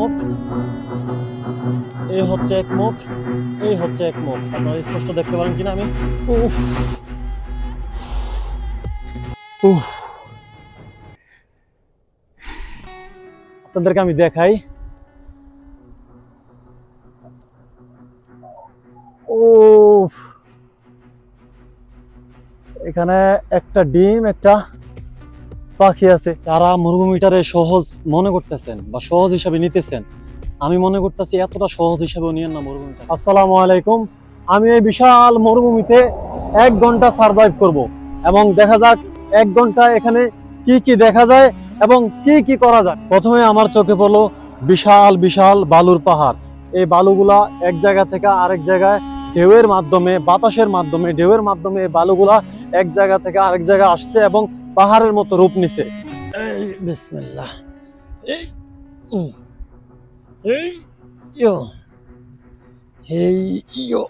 মুখ এই হচ্ছে এক মুখ এই হচ্ছে এক মুখ আপনারা স্পষ্ট দেখতে পারেন কিনা আমি? উফ। উফ। আপনাদেরকে আমি দেখাই। এখানে একটা ডিম, একটা পাখি আছে, যারা মরুভূমিটারে সহজ মনে করতেছেন বা সহজ হিসাবে নিতেছেন, আমি মনে করতেছি এতটা সহজ হিসাবে নিয়েন না মরুভূমিটা আসসালামু আলাইকুম। আমি এই বিশাল মরুভূমিতে এক ঘণ্টা সার্ভাইভ করব এবং দেখা যাক এক ঘণ্টা এখানে কি কি দেখা যায় এবং কি কি করা যায়। প্রথমে আমার চোখে পড়ল বিশাল বিশাল বালুর পাহাড়। এই বালুগুলা এক জায়গা থেকে আরেক জায়গায় ঢেউয়ের মাধ্যমে, বাতাসের মাধ্যমে, ঢেউয়ের মাধ্যমে এই বালুগুলা এক জায়গা থেকে আরেক জায়গায় আসছে এবং পাহাড়ের মতো রূপ নিছে। এই বিসমিল্লাহ। এই এই ইয়ো এই ইয়ো।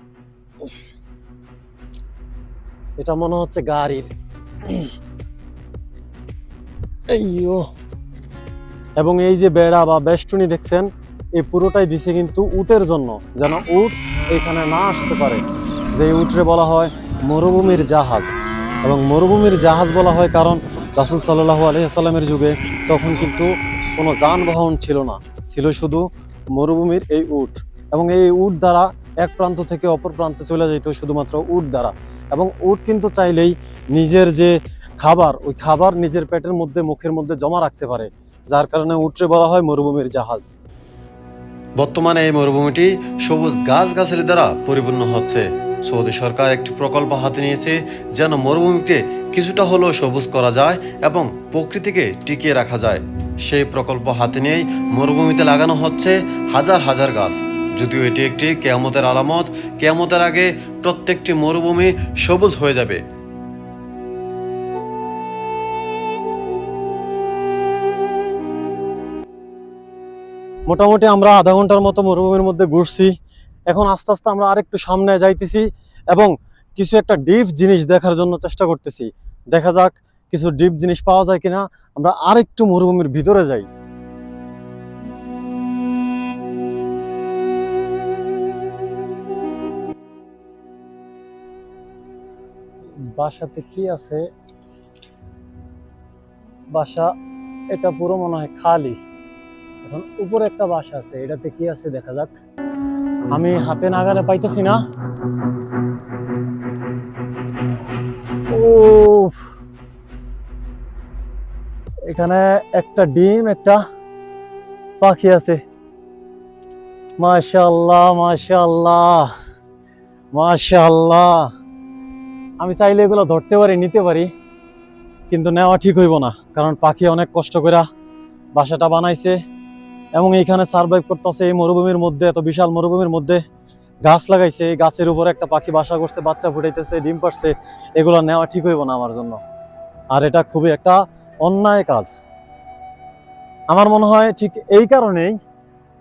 এটা মনে হচ্ছে গাড়ির। এবং এই যে বেড়া বা বেষ্টনী দেখছেন এই পুরোটাই দিছে কিন্তু উটের জন্য যেন উট এখানে না আসতে পারে। যে উটরে বলা হয় মরুভূমির জাহাজ। এবং মরুভূমির জাহাজ বলা হয় কারণ রাসুল সাল্লাহ আলহিহাস্লামের যুগে তখন কিন্তু কোনো যানবাহন ছিল না। ছিল শুধু মরুভূমির এই উট এবং এই উট দ্বারা এক প্রান্ত থেকে অপর প্রান্তে চলে যেত শুধুমাত্র উট দ্বারা। এবং উট কিন্তু চাইলেই নিজের যে খাবার, ওই খাবার নিজের পেটের মধ্যে, মুখের মধ্যে জমা রাখতে পারে, যার কারণে উটরে বলা হয় মরুভূমির জাহাজ। বর্তমানে এই মরুভূমিটি সবুজ গাছগাছালি দ্বারা পরিপূর্ণ হচ্ছে। সৌদি সরকার একটি প্রকল্প হাতে নিয়েছে যেন মরুভূমিতে কিছুটা হলেও সবুজ করা যায় এবং প্রকৃতিকে টিকিয়ে রাখা যায়। সেই প্রকল্প হাতে নিয়েই মরুভূমিতে লাগানো হচ্ছে হাজার হাজার গাছ। যদিও এটি একটি কেয়ামতের আলামত, কেয়ামতের আগে প্রত্যেকটি মরুভূমি সবুজ হয়ে যাবে। মোটামুটি আমরা আধা ঘণ্টার মতো মরুভূমির মধ্যে ঘুরছি। এখন আস্তে আস্তে আমরা আরেকটু সামনে যাইতেছি এবং কিছু একটা ডিপ জিনিস দেখার জন্য চেষ্টা করতেছি। দেখা যাক কিছু ডিপ জিনিস পাওয়া যায় কিনা। আমরা আরেকটু মরুভূমির ভিতরে যাই। বাসাতে কি আছে? বাসা, এটা পুরো মনে হয় খালি। এখন উপরে একটা বাসা আছে, এটাতে কি আছে দেখা যাক। আমি হাতে নাগালে পাইতেছি না। এখানে একটা ডিম একটা পাখি আছে। মাশাল্লাহ মাশাল্লাহ মাশাল্লাহ আমি চাইলে এগুলো ধরতে পারি নিতে পারি কিন্তু নেওয়া ঠিক হইব না কারণ পাখি অনেক কষ্ট করে বাসাটা বানাইছে। এবং এইখানে সার্ভাইভ করতেছে এই মরুভূমির মধ্যে, এত বিশাল মরুভূমির মধ্যে গাছ লাগাইছে। এই গাছের উপর একটা পাখি বাসা করছে, বাচ্চা ফুটাইতেছে, ডিম পারছে এগুলো নেওয়া ঠিক হইব না আমার জন্য। আর এটা খুবই একটা অন্যায় কাজ। আমার মনে হয় ঠিক এই কারণেই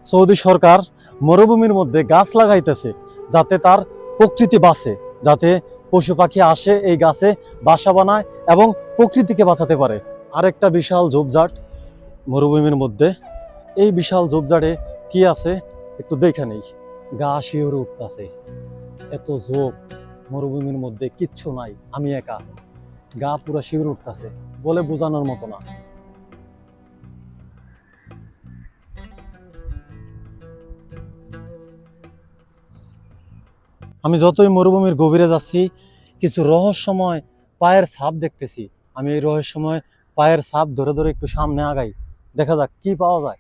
সৌদি সরকার মরুভূমির মধ্যে গাছ লাগাইতেছে, যাতে তার প্রকৃতি বাঁচে, যাতে পশু পাখি আসে এই গাছে, বাসা বানায় এবং প্রকৃতিকে বাঁচাতে পারে। আরেকটা বিশাল ঝোপঝাট মরুভূমির মধ্যে এই বিশাল ঝোপঝাড়ে কি আছে? একটু দেখে নেই। গা শিওরে উঠতেছে। এত ঝোপ, মরুভূমির মধ্যে কিচ্ছু নাই, আমি একা। গা পুরো শিওরে উঠতেছে, বলে বোঝানোর মতো না। আমি যতই মরুভূমির গভীরে যাচ্ছি, কিছু রহস্যময় পায়ের ছাপ দেখতেছি। আমি এই রহস্যময় পায়ের ছাপ ধরে ধরে একটু সামনে আগাই। দেখা যাক কি পাওয়া যায়।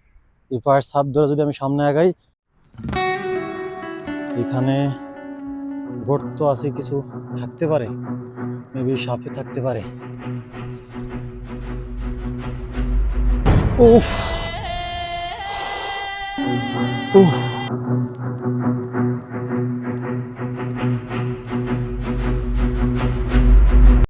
ইপার সাপ ধরে যদি আমি সামনে আগাই, এখানে গর্ত আছে, কিছু থাকতে পারে। মেবি সাপে থাকতে পারে। উফ। উফ।